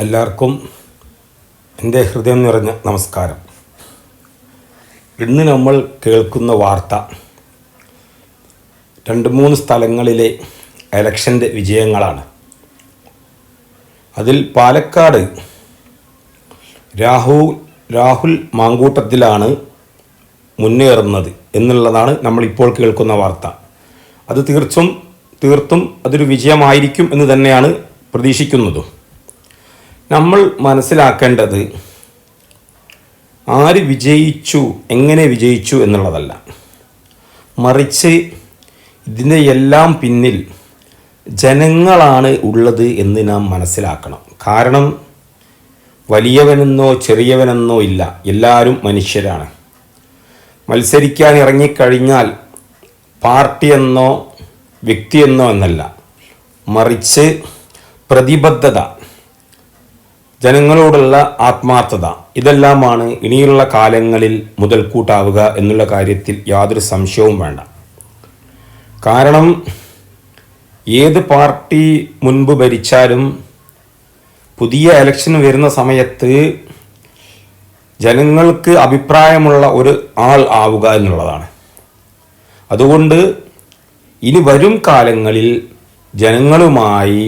എല്ലാവർക്കും എന്റെ ഹൃദയം നിറഞ്ഞ നമസ്കാരം. ഇന്ന് നമ്മൾ കേൾക്കുന്ന വാർത്ത രണ്ട് മൂന്ന് സ്ഥലങ്ങളിലെ എലക്ഷന്റെ വിജയങ്ങളാണ്. അതിൽ പാലക്കാട് രാഹു രാഹുൽ മാങ്കൂട്ടത്തിലാണ് മുന്നേറുന്നത് എന്നുള്ളതാണ് നമ്മളിപ്പോൾ കേൾക്കുന്ന വാർത്ത. അത് തീർച്ചും തീർത്തും അതൊരു വിജയമായിരിക്കും എന്ന് തന്നെയാണ് പ്രതീക്ഷിക്കുന്നതും. നമ്മൾ മനസ്സിലാക്കേണ്ടത് ആര് വിജയിച്ചു എങ്ങനെ വിജയിച്ചു എന്നുള്ളതല്ല. മറിച്ച് ഇതിന്റെ എല്ലാം പിന്നിൽ ജനങ്ങളാണ് ഉള്ളത് എന്ന് നാം മനസ്സിലാക്കണം. കാരണം വലിയവനെന്നോ ചെറിയവനെന്നോ ഇല്ല. എല്ലാവരും മനുഷ്യരാണ്. മത്സരിക്കാൻ ഇറങ്ങിക്കഴിഞ്ഞാൽ പാർട്ടിയെന്നോ വ്യക്തിയെന്നോ എന്നല്ല. മറിച്ച് പ്രതിബദ്ധത ജനങ്ങളോടുള്ള ആത്മാർത്ഥത. ഇതെല്ലാമാണ് ഇനിയുള്ള കാലങ്ങളിൽ മുതൽക്കൂട്ടാവുക എന്നുള്ള കാര്യത്തിൽ യാതൊരു സംശയവും വേണ്ട. കാരണം ഏത് പാർട്ടി മുൻപ് ഭരിച്ചാലും പുതിയ ഇലക്ഷൻ വരുന്ന സമയത്ത് ജനങ്ങൾക്ക് അഭിപ്രായമുള്ള ഒരു ആൾ ആവുക എന്നുള്ളതാണ്. അതുകൊണ്ട് ഇനി വരും കാലങ്ങളിൽ ജനങ്ങളുമായി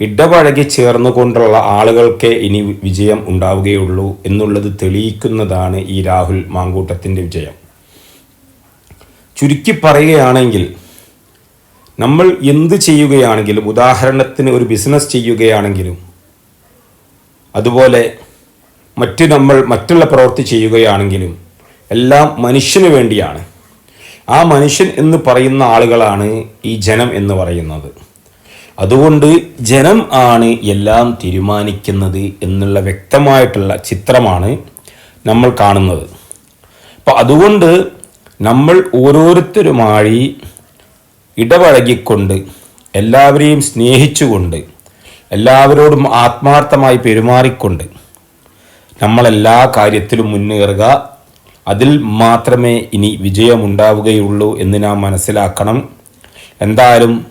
ഇടപഴകി ചേർന്നുകൊണ്ടുള്ള ആളുകൾക്കേ ഇനി വിജയം ഉണ്ടാവുകയുള്ളൂ എന്നുള്ളത് തെളിയിക്കുന്നതാണ് ഈ രാഹുൽ മാങ്കൂട്ടത്തിന്റെ വിജയം. ചുരുക്കി പറയുകയാണെങ്കിൽ നമ്മൾ എന്ത് ചെയ്യുകയാണെങ്കിലും ഉദാഹരണത്തിന് ഒരു ബിസിനസ് ചെയ്യുകയാണെങ്കിലും അതുപോലെ മറ്റ് നമ്മൾ മറ്റുള്ള പ്രവൃത്തി ചെയ്യുകയാണെങ്കിലും എല്ലാം മനുഷ്യന് വേണ്ടിയാണ്. ആ മനുഷ്യൻ എന്ന് പറയുന്ന ആളുകളാണ് ഈ ജനം എന്ന് പറയുന്നത്. അതുകൊണ്ട് ജനം ആണ് എല്ലാം തീരുമാനിക്കുന്നത് എന്നുള്ള വ്യക്തമായിട്ടുള്ള ചിത്രമാണ് നമ്മൾ കാണുന്നത്. അപ്പം അതുകൊണ്ട് നമ്മൾ ഓരോരുത്തരുമായി ഇടപഴകിക്കൊണ്ട് എല്ലാവരെയും സ്നേഹിച്ചുകൊണ്ട് എല്ലാവരോടും ആത്മാർത്ഥമായി പെരുമാറിക്കൊണ്ട് നമ്മളെല്ലാ കാര്യത്തിലും മുന്നേറുക. അതിൽ മാത്രമേ ഇനി വിജയമുണ്ടാവുകയുള്ളൂ എന്ന് നാം മനസ്സിലാക്കണം. എന്തായാലും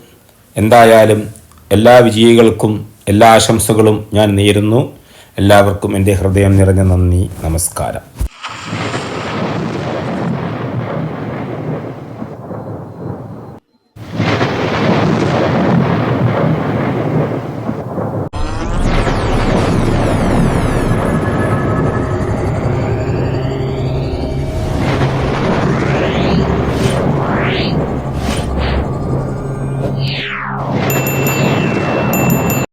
എന്തായാലും എല്ലാ വിജയികൾക്കും എല്ലാ ആശംസകളും ഞാൻ നേരുന്നു. എല്ലാവർക്കും എന്റെ ഹൃദയം നിറഞ്ഞ നന്ദി നമസ്കാരം.